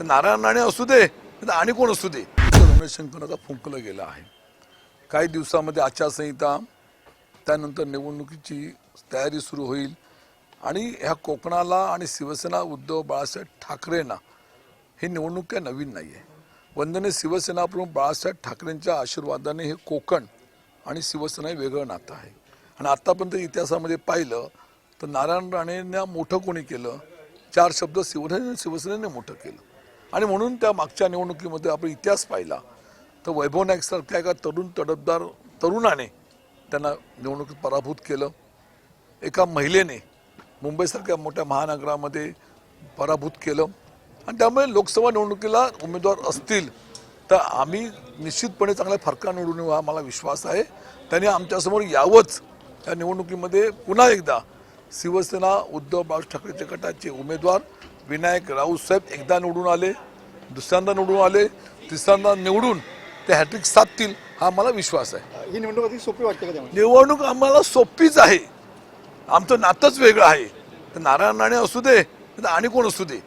तर नारायण राणे असू दे तर आणि कोण असू दे. रमेश शंकराचा फुंकलं गेलं आहे. काही दिवसामध्ये आचारसंहिता त्यानंतर निवडणुकीची तयारी सुरू होईल. आणि ह्या कोकणाला आणि शिवसेना उद्धव बाळासाहेब ठाकरेंना ही निवडणूक काही नवीन नाही आहे वंदने शिवसेना प्रमुख बाळासाहेब ठाकरेंच्या आशीर्वादाने हे कोकण आणि शिवसेना हे वेगळं नातं आहे. आणि आत्तापर्यंत इतिहासामध्ये पाहिलं तर नारायण राणेंना मोठं कोणी केलं? चार शब्द शिवसेने शिवसेनेने मोठं केलं. आणि म्हणून त्या मागच्या निवडणुकीमध्ये आपण इतिहास पाहिला. तर वैभव नाईकसारख्या एका तरुण तडफदार तरुणाने त्यांना निवडणुकीत पराभूत केलं. एका महिलेने मुंबईसारख्या मोठ्या महानगरामध्ये पराभूत केलं. आणि त्यामुळे लोकसभा निवडणुकीला उमेदवार असतील तर आम्ही निश्चितपणे चांगल्या फरका निवडून येऊ हा मला विश्वास आहे. त्यांनी आमच्यासमोर यावंच या निवडणुकीमध्ये पुन्हा एकदा शिवसेना उद्धव बाळासाहेब ठाकरेच्या गटाचे उमेदवार विनायक राऊत साहेब एकदा निवडून आले दुसऱ्यांदा निवडून आले तिसऱ्यांदा निवडून ते हॅट्रिक साधतील हा मला विश्वास आहे. ही निवडणूक अति सोपी वाटते का त्यामुळे निवडणूक आम्हाला सोपीच आहे. आमचं नातंच वेगळं आहे. तर नारायण राणे असू दे तर आणि कोण असू दे.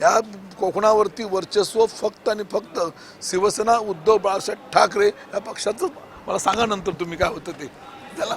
या कोकणावरती वर्चस्व फक्त आणि फक्त शिवसेना उद्धव बाळासाहेब ठाकरे या पक्षाचं मला सांगा नंतर तुम्ही काय होतं ते. त्याला